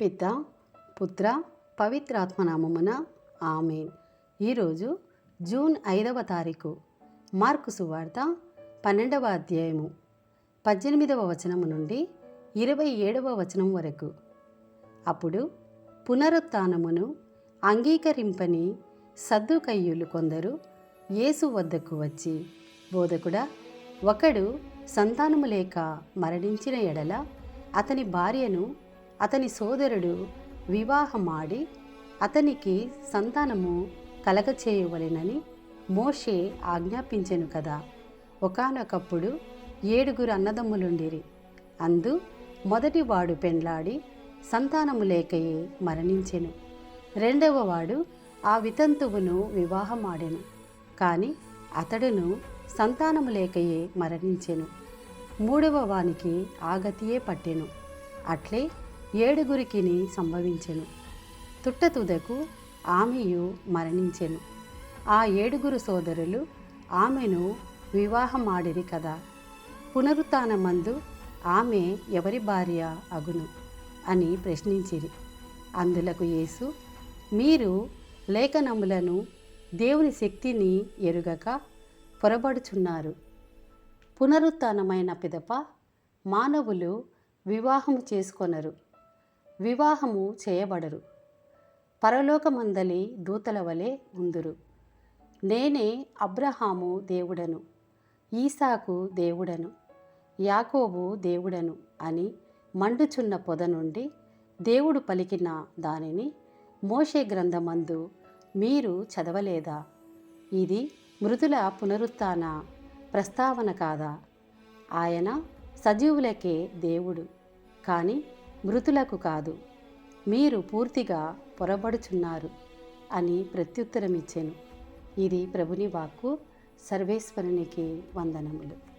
పిత పుత్ర పవిత్రాత్మనామమున ఆమెన్. ఈరోజు జూన్ ఐదవ తారీఖు మార్కు సువార్త పన్నెండవ అధ్యాయము పద్దెనిమిదవ వచనము నుండి ఇరవై ఏడవ వచనం వరకు. అప్పుడు పునరుత్నమును అంగీకరింపని సద్దుకయ్యులు కొందరు యేసు వద్దకు వచ్చి బోధకుడా ఒకడు సంతానము లేక మరణించిన ఎడల అతని భార్యను అతని సోదరుడు వివాహమాడి అతనికి సంతానము కలగచేయవలెనని మోషే ఆజ్ఞాపించెను కదా. ఒకానొకప్పుడు ఏడుగురు అన్నదమ్ములుండిరి. అందు మొదటివాడు పెండ్లాడి సంతానము లేకయే మరణించెను. రెండవవాడు ఆ వితంతువును వివాహమాడెను. కానీ అతడును సంతానము లేకయే మరణించెను. మూడవ వానికి ఆగతియే పట్టెను. అట్లే ఏడుగురికిని సంభవించెను. తుట్టతుదకు ఆమెయు మరణించెను. ఆ ఏడుగురు సోదరులు ఆమెను వివాహమాడిరి కదా. పునరుత్నమందు ఆమె ఎవరి భార్య అగును అని ప్రశ్నించిరి. అందులకు యేసు మీరు లేఖనములను దేవుని శక్తిని ఎరుగక పొరబడుచున్నారు. పునరుత్నమైన పిదప మానవులు వివాహము చేసుకొనరు. వివాహము చేయబడరు. పరలోకమందలి దూతల వలె ఉందురు. నేనే అబ్రహాము దేవుడను ఈసాకు దేవుడను యాకోబు దేవుడను అని మండుచున్న పొద నుండి దేవుడు పలికిన దానిని మోషే గ్రంథమందు మీరు చదవలేదా? ఇది మృదుల పునరుత్న ప్రస్తావన కాదా? ఆయన సజీవులకే దేవుడు. కానీ మృతులకు కాదు మీరు పూర్తిగా పొరబడుచున్నారు అని ప్రత్యుత్తరమిచ్చాను. ఇది ప్రభుని వాక్కు సర్వేశ్వరునికి వందనములు.